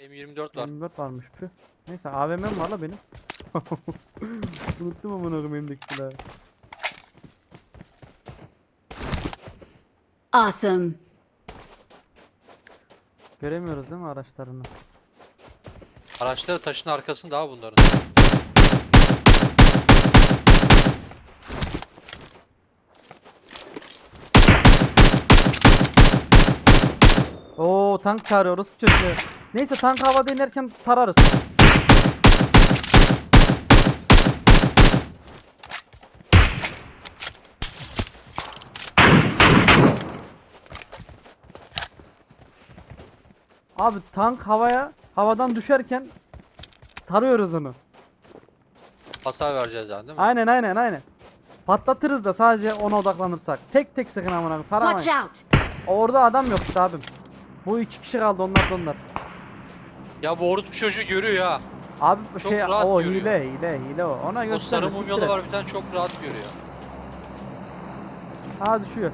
M24 var. 24 varmış püh. Neyse AVM'm var la benim. Unuttum amına koyayım elimdeki silahı. Awesome. Göremiyoruz değil mi araçlarını? Araçları taşın arkasında abi bunların. Oo tank çağırıyoruz bu çocuğu. Neyse tank havada inerken tararız. Abi tank havaya havadan düşerken tarıyoruz onu. Hasar vereceğiz yani değil mi? Aynen aynen aynen. Patlatırız da sadece ona odaklanırsak. Tek tek sıkın amına koyayım. Taramayın. Watch out. Orada adam yok işte abim. Bu iki kişi kaldı onlar da onlar. Ya bu orospu çocuğu görüyor ya. Abi Çok şey rahat o görüyor. hile hile hile o. Ona O göster. sarı mumyalı var bir tane çok rahat görüyor. Ha düşüyor.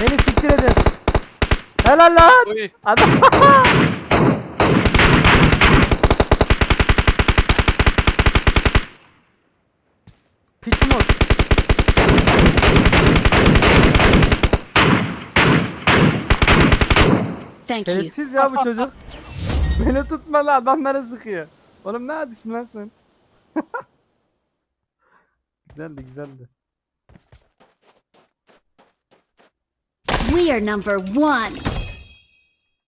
Beni siktir edin. Helal lan. Oy. Adam. Piç mod. Thank you. Şerefsiz ya bu çocuk. Beni tutma lan adamları sıkıyor. Oğlum ne hadisin lan sen? güzeldi güzeldi. We are number one.